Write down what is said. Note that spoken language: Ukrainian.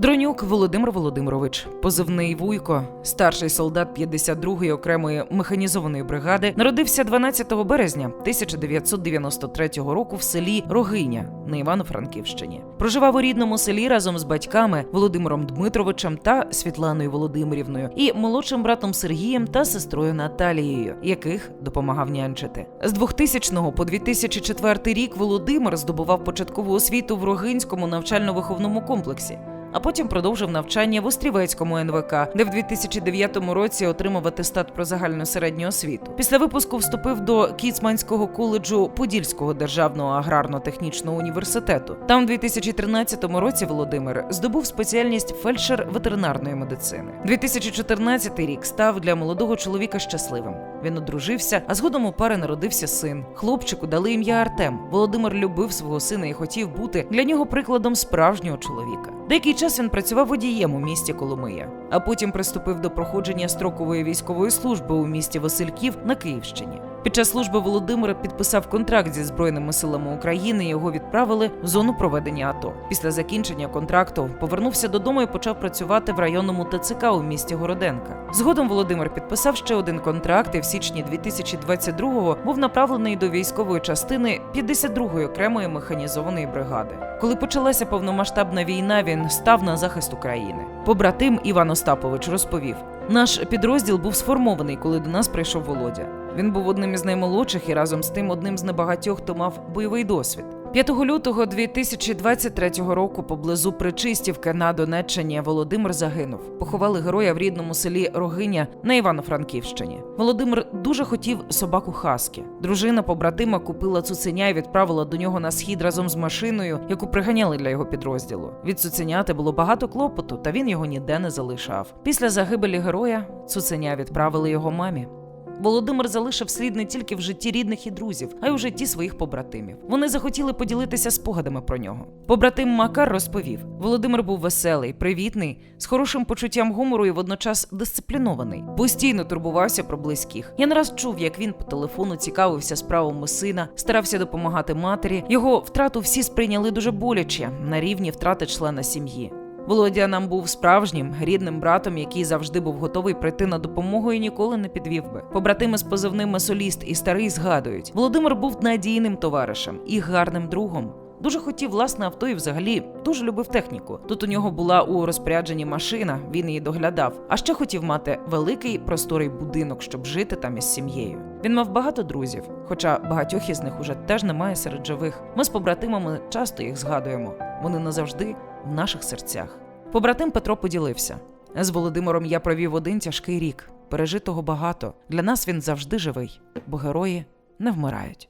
Дронюк Володимир Володимирович, позивний Вуйко, старший солдат 52-ї окремої механізованої бригади, народився 12 березня 1993 року в селі Рогиня на Івано-Франківщині. Проживав у рідному селі разом з батьками Володимиром Дмитровичем та Світланою Володимирівною і молодшим братом Сергієм та сестрою Наталією, яких допомагав нянчити. З 2000 по 2004 рік Володимир здобував початкову освіту в Рогинському навчально-виховному комплексі. А потім продовжив навчання в Острівецькому НВК, де в 2009 році отримав атестат про загальну середню освіту. Після випуску вступив до Кіцманського коледжу Подільського державного аграрно-технічного університету. Там, в 2013 році, Володимир здобув спеціальність фельдшер ветеринарної медицини. 2014 рік став для молодого чоловіка щасливим. Він одружився, а згодом у пари народився син. Хлопчику дали ім'я Артем. Володимир любив свого сина і хотів бути для нього прикладом справжнього чоловіка. Деякий час він працював водієм у місті Коломия, а потім приступив до проходження строкової військової служби у місті Васильків на Київщині. Під час служби Володимира підписав контракт зі збройними силами України. Його відправили в зону проведення АТО. Після закінчення контракту повернувся додому і почав працювати в районному ТЦК у місті Городенка. Згодом Володимир підписав ще один контракт і в січні 2022-го був направлений до військової частини 52-ї окремої механізованої бригади. Коли почалася повномасштабна війна, він став на захист України. Побратим Іван Остапович розповів: наш підрозділ був сформований, коли до нас прийшов Володя. Він був одним із наймолодших і разом з тим одним з небагатьох, хто мав бойовий досвід. 5 лютого 2023 року поблизу Причистівки на Донеччині Володимир загинув. Поховали героя в рідному селі Рогиня на Івано-Франківщині. Володимир дуже хотів собаку Хаскі. Дружина побратима купила цуценя і відправила до нього на схід разом з машиною, яку приганяли для його підрозділу. Від цуценяти було багато клопоту, та він його ніде не залишав. Після загибелі героя цуценя відправили його мамі. Володимир залишив слід не тільки в житті рідних і друзів, а й у житті своїх побратимів. Вони захотіли поділитися спогадами про нього. Побратим Макар розповів: Володимир був веселий, привітний, з хорошим почуттям гумору і водночас дисциплінований. Постійно турбувався про близьких. Я не раз чув, як він по телефону цікавився справами сина, старався допомагати матері. Його втрату всі сприйняли дуже боляче на рівні втрати члена сім'ї. Володя нам був справжнім рідним братом, який завжди був готовий прийти на допомогу і ніколи не підвів би. Побратими з позивними соліст і старий згадують: Володимир був надійним товаришем і гарним другом. Дуже хотів власне авто і взагалі дуже любив техніку. Тут у нього була у розпорядженні машина, він її доглядав. А ще хотів мати великий просторий будинок, щоб жити там із сім'єю. Він мав багато друзів, хоча багатьох із них уже теж немає серед живих. Ми з побратимами часто їх згадуємо. Вони назавжди в наших серцях. Побратим Петро поділився. З Володимиром я провів один тяжкий рік. Пережитого багато. Для нас він завжди живий, бо герої не вмирають.